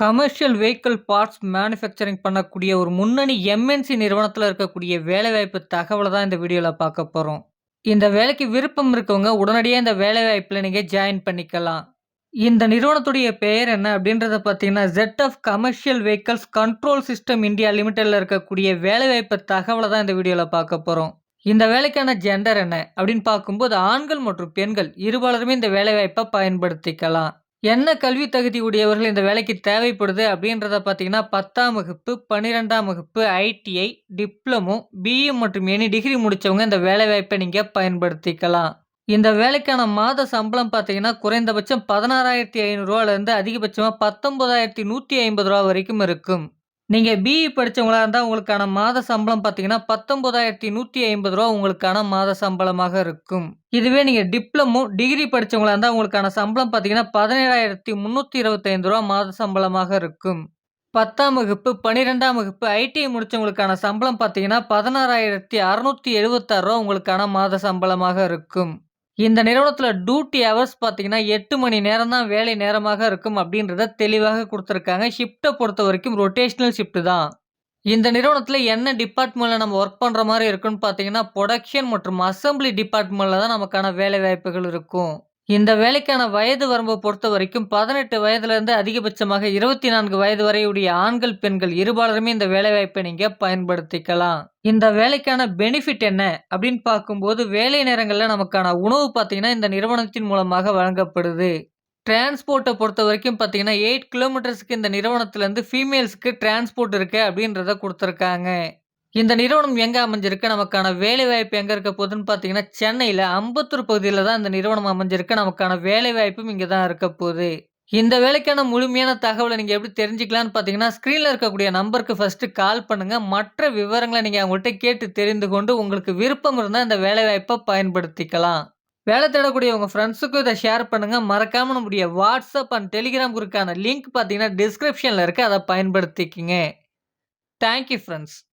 Commercial vehicle parts manufacturing பண்ணக்கூடிய ஒரு முன்னணி எம்என்சி நிறுவனத்தில் இருக்கக்கூடிய வேலைவாய்ப்பு தகவலை தான் இந்த வீடியோவில் பார்க்க போகிறோம் இந்த வேலைக்கு விருப்பம் இருக்கவங்க உடனடியாக இந்த வேலைவாய்ப்பில் நீங்கள் ஜாயின் பண்ணிக்கலாம். இந்த நிறுவனத்துடைய பெயர் என்ன அப்படின்றத பார்த்தீங்கன்னா, jet of commercial vehicles control system India லிமிடெடில் இருக்கக்கூடிய வேலைவாய்ப்பு தகவலை தான் இந்த வீடியோவில் பார்க்க போகிறோம் இந்த வேலைக்கான ஜெண்டர் என்ன அப்படின்னு பார்க்கும்போது ஆண்கள் மற்றும் பெண்கள் இருபாலருமே இந்த வேலைவாய்ப்பை பயன்படுத்திக்கலாம். என்ன கல்வி தகுதி உடையவர்கள் இந்த வேலைக்கு தேவைப்படுது அப்படின்றத பார்த்தீங்கன்னா, 10ஆம் வகுப்பு, 12ஆம் வகுப்பு, ஐடிஐ, டிப்ளமோ, பிஇ மற்றும் எனி டிகிரி முடித்தவங்க இந்த வேலைவாய்ப்பை நீங்கள் பயன்படுத்திக்கலாம். இந்த வேலைக்கான மாத சம்பளம் பார்த்தீங்கன்னா, குறைந்தபட்சம் பதினாறாயிரத்தி ஐநூறுரூவாலேரு அதிகபட்சமாக பத்தொம்போதாயிரத்தி நூற்றி ஐம்பது ரூபா வரைக்கும் இருக்கும். நீங்கள் பிஇ படித்தவங்களாக இருந்தால் உங்களுக்கான மாத சம்பளம் பார்த்தீங்கன்னா, பத்தொம்போதாயிரத்தி நூற்றி ஐம்பது ரூபா உங்களுக்கான மாத சம்பளமாக இருக்கும். இதுவே நீங்கள் டிப்ளமோ, டிகிரி படித்தவங்களாக இருந்தால் உங்களுக்கான சம்பளம் பார்த்தீங்கன்னா, பதினேழாயிரத்தி முந்நூற்றி இருபத்தைந்து ரூபா மாத சம்பளமாக இருக்கும். 10ஆம் வகுப்பு, 12ஆம் வகுப்பு, ஐடிஐ முடித்தவங்களுக்கான சம்பளம் பார்த்தீங்கன்னா, பதினாறாயிரத்தி அறநூற்றி எழுபத்தாறு ரூபா உங்களுக்கான மாத சம்பளமாக இருக்கும். இந்த நிறுவனத்தில் டியூட்டி ஹவர்ஸ் பார்த்தீங்கன்னா, எட்டு மணி நேரம் தான் வேலை நேரமாக இருக்கும் அப்படின்றத தெளிவாக கொடுத்துருக்காங்க ஷிஃப்ட்டை பொறுத்த வரைக்கும் ரொட்டேஷனல் ஷிஃப்ட்டு தான். இந்த நிறுவனத்தில் என்ன டிபார்ட்மெண்ட்டில் நம்ம ஒர்க் பண்ணுற மாதிரி இருக்குன்னு பார்த்தீங்கன்னா, ப்ரொடக்ஷன் மற்றும் அசெம்பிளி டிபார்ட்மெண்ட்டில் தான் நமக்கான வேலைவாய்ப்புகள் இருக்கும். இந்த வேலைக்கான வயது வரம்பை பொறுத்த வரைக்கும் பதினெட்டு வயதுலேருந்து அதிகபட்சமாக 24 வயது வரையுடைய ஆண்கள், பெண்கள் இருபாலருமே இந்த வேலைவாய்ப்பை நீங்கள் பயன்படுத்திக்கலாம். இந்த வேலைக்கான பெனிஃபிட் என்ன அப்படின்னு பார்க்கும்போது, வேலை நேரங்களில் நமக்கான உணவு பார்த்தீங்கன்னா, இந்த நிறுவனத்தின் மூலமாக வழங்கப்படுது. ட்ரான்ஸ்போர்ட்டை பொறுத்த வரைக்கும் பார்த்தீங்கன்னா, எயிட் கிலோமீட்டர்ஸ்க்கு இந்த நிறுவனத்துலேருந்து ஃபீமேல்ஸ்க்கு டிரான்ஸ்போர்ட் இருக்குது அப்படின்றத கொடுத்துருக்காங்க இந்த நிறுவனம் எங்கே அமைஞ்சிருக்கு? நமக்கான வேலைவாய்ப்பு எங்கே இருக்க போகுதுன்னு பார்த்தீங்கன்னா, சென்னையில் அம்பத்தூர் பகுதியில் தான் இந்த நிறுவனம் அமைஞ்சிருக்கு. நமக்கான வேலைவாய்ப்பும் இங்கே தான் இருக்க போகுது. இந்த வேலைக்கான முழுமையான தகவலை நீங்கள் எப்படி தெரிஞ்சுக்கலான்னு பார்த்தீங்கன்னா, ஸ்க்ரீனில் இருக்கக்கூடிய நம்பருக்கு ஃபர்ஸ்ட்டு கால் பண்ணுங்கள் மற்ற விவரங்களை நீங்கள் அவங்கள்ட்ட கேட்டு தெரிந்து கொண்டு உங்களுக்கு விருப்பம் இருந்தால் இந்த வேலைவாய்ப்பை பயன்படுத்திக்கலாம். வேலை தேடக்கூடிய உங்கள் ஃப்ரெண்ட்ஸுக்கும் இதை ஷேர் பண்ணுங்கள் மறக்காம நம்முடைய வாட்ஸ்அப் அண்ட் டெலிகிராம் குருக்கான லிங்க் பார்த்தீங்கன்னா, டிஸ்கிரிப்ஷனில் இருக்குது அதை பயன்படுத்திக்கிங்க தேங்க் யூ